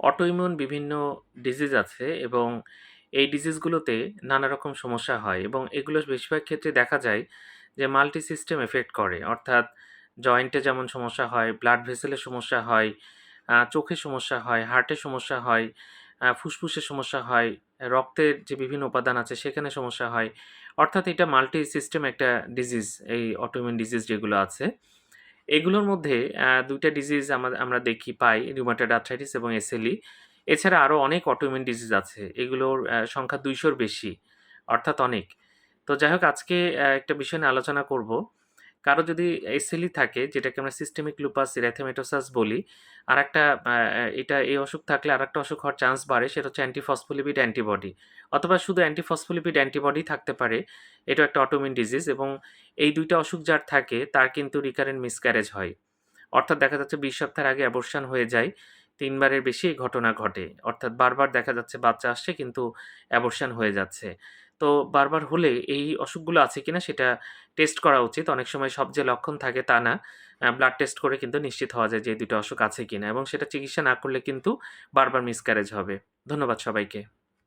Autoimmune বিভিন্ন disease আছে এবং এই ডিজিজগুলোতে নানা রকম সমস্যা হয় এবং এগুলো বেশিরভাগ ক্ষেত্রে দেখা যায় যে মাল্টি সিস্টেম এফেক্ট করে। অর্থাৎ জয়েন্টে যেমন সমস্যা হয় ব্লাড ভেসেলের সমস্যা হয় চোখে সমস্যা হয় হার্টের সমস্যা হয় ফুসফুসের সমস্যা হয়, রক্তের যে বিভিন্ন উপাদান আছে সেখানে সমস্যা হয়। অর্থাৎ এটা মাল্টি সিস্টেম একটা ডিজিজ এই অটোইমিউন ডিজিজ যেগুলো আছে। এগুলোর মধ্যে দুইটা ডিজিজ আমরা দেখি, পাই রিউমাটয়েড আর্থ্রাইটিস এবং এসএলই এছাড়া আরও অনেক অটোইমিউন ডিজিজ আছে, এগুলোর সংখ্যা দুইশোর বেশি, অর্থাৎ অনেক। তো যাই হোক, আজকে একটা বিষয় নিয়ে আলোচনা করব। কারও যদি এসএলই থাকে, যেটাকে আমরা সিস্টেমিক লুপাস ইরাথেমেটোসাস বলি আর একটা এটা এই অসুখ থাকলে আর একটা অসুখ হওয়ার চান্স বাড়ে, সেটা হচ্ছে অ্যান্টিফসফোলিপিড অ্যান্টিবডি অথবা শুধু অ্যান্টিফসফোলিপিড অ্যান্টিবডি থাকতে পারে এটা একটা অটোমিন ডিজিজ এবং এই দুইটা অসুখ যার থাকে, তার কিন্তু রিকারেন্ট মিসক্যারেজ হয়। অর্থাৎ দেখা যাচ্ছে বিশ সপ্তাহের আগে অ্যাবর্শন হয়ে যায়, তিনবারের বেশি এই ঘটনা ঘটে। অর্থাৎ বারবার দেখা যাচ্ছে বাচ্চা আসছে কিন্তু অ্যাবর্শন হয়ে যাচ্ছে। তো বারবার হলে এই অসুখগুলো আছে কিনা সেটা টেস্ট করা উচিত। অনেক সময় সব যে লক্ষণ থাকে তা না। ব্লাড টেস্ট করে কিন্তু নিশ্চিত হওয়া যায় যে দুটো অসুখ আছে কিনা এবং সেটা চিকিৎসা না করলে কিন্তু বারবার মিসক্যারেজ হবে। ধন্যবাদ সবাইকে।